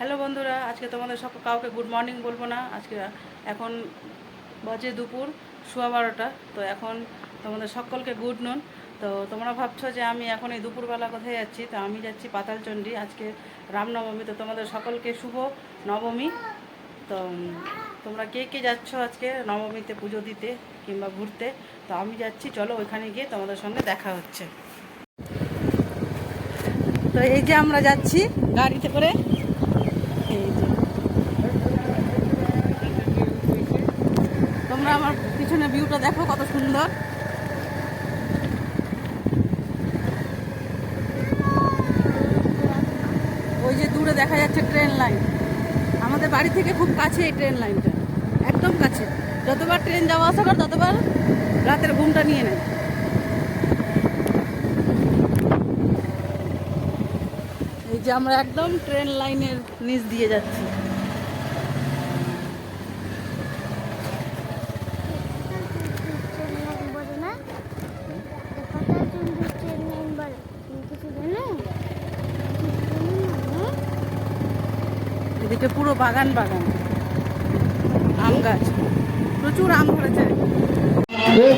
Hello বন্ধুরা, আজকে তোমাদের সব কাউকে গুড মর্নিং বলব না। আজকে এখন বাজে দুপুর, সোয়া বারোটা, তো এখন তোমাদের সকলকে গুড নুন তো তোমরা ভাবছ যে আমি এখন এই দুপুরবেলা কোথায় যাচ্ছি? তো আমি যাচ্ছি পাতালচণ্ডী। আজকে রামনবমী, তো তোমাদের সকলকে শুভ নবমী। তো তোমরা কে কে যাচ্ছ আজকে নবমীতে পুজো দিতে কিংবা ঘুরতে? তো আমি যাচ্ছি, চলো ওইখানে গিয়ে তোমাদের সঙ্গে দেখা হচ্ছে। তো এই যে আমরা যাচ্ছি। গাড়িতে করে এই যে তোমরা আমার পিছনে ভিউটা দেখো কত সুন্দর। ওই যে দূরে দেখা যাচ্ছে ট্রেন লাইন আমাদের বাড়ি থেকে খুব কাছে এই ট্রেন লাইনটা একদম কাছে। যতবার ট্রেন যাওয়া আসা করে, ততবার রাতের ঘুমটা নিয়ে নেয়। এই যে আমরা একদম ট্রেন লাইনের নিচ দিয়ে যাচ্ছি বলে না কথা চুন্ডি ট্রেন লাইন বলে তুমি কিছু জানো এদিকে পুরো বাগান বাগান। আম গাছ। প্রচুর আম ধরেছে। এই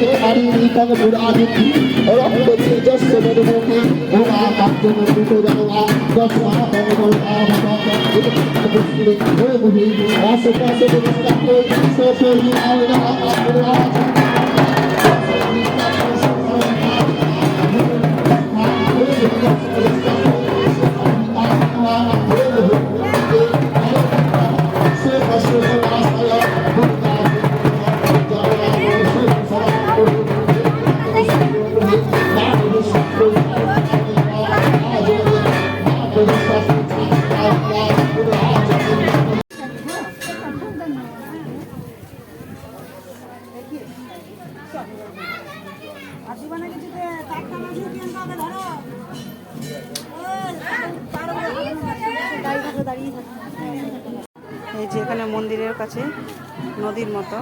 এখানে মন্দিরের কাছে, নদীর মতো।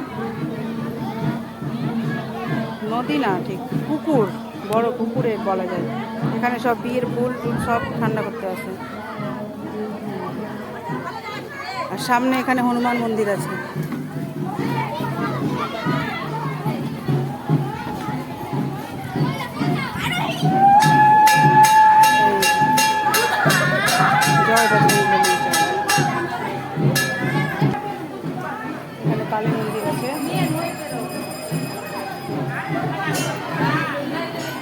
নদী না, ঠিক, পুকুর, বড় পুকুরে বলা যায়। এখানে সব বিয়ের ফুল টুল সব ঠান্ডা করতে আসে। আর সামনে এখানে হনুমান মন্দির আছে। জয় বজরঙ্গবলী কালী মন্দির আছে।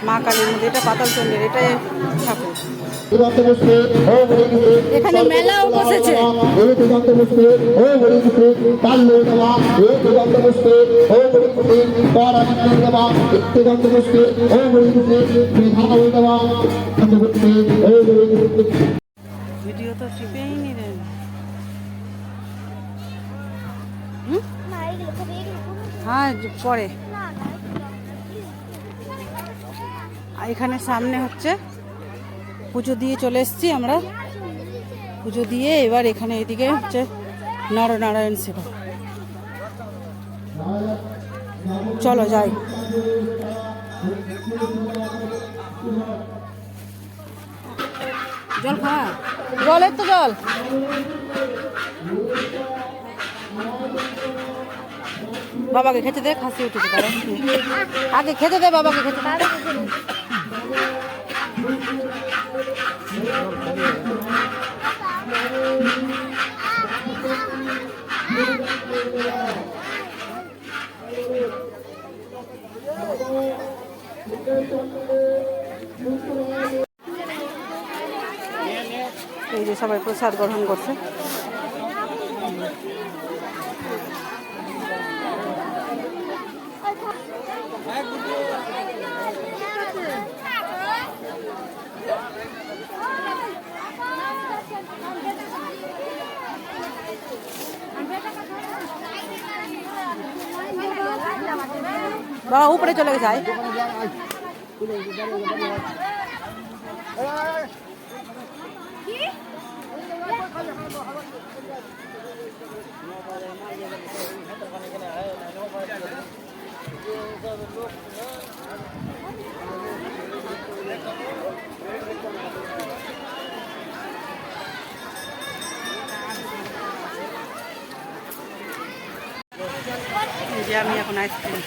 মা কালী মন্দির এটা পাতালচন্ডীর এটাই ঠাকুর। এখানে মেলাও বসেছে। ভিডিও তো টিপেই না। হ্যাঁ পরে। এখানে সামনে হচ্ছে পুজো দিয়ে চলে এসেছি আমরা। পুজো দিয়ে এবার এখানে এদিকে হচ্ছে নরনারায়ণ সেবা। চলো যাই। জল খাওয়া জলের তো জল। বাবাকে খেতে দে, খাসি উঠেছে আগে খেতে দে, বাবাকে খেতে এই যে সবাই প্রসাদ গ্রহণ করছে। বাবা উপরে চলে গেছে যে আমি এখন আইসক্রিম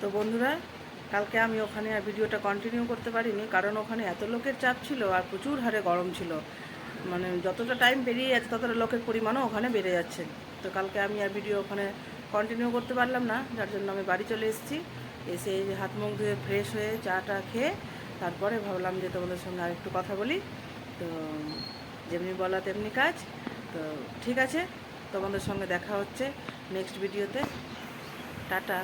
তো বন্ধুরা, কালকে আমি ওখানে আর ভিডিওটা কন্টিনিউ করতে পারিনি, কারণ ওখানে এত লোকের চাপ ছিল আর প্রচুর হারে গরম ছিল। মানে যতটা টাইম বেরিয়ে যাচ্ছে, ততটা লোকের পরিমাণও ওখানে বেড়ে যাচ্ছে। তো কালকে আমি আর ভিডিও ওখানে কন্টিনিউ করতে পারলাম না, যার জন্য আমি বাড়ি চলে এসেছি। এসে হাত মুখ ধুয়ে ফ্রেশ হয়ে চাটা খেয়ে তারপরে ভাবলাম যে তোমাদের সঙ্গে আর একটু কথা বলি। তো যেমনি বলা তেমনি কাজ। তো ঠিক আছে, তোমাদের সঙ্গে দেখা হচ্ছে নেক্সট ভিডিওতে টাটা।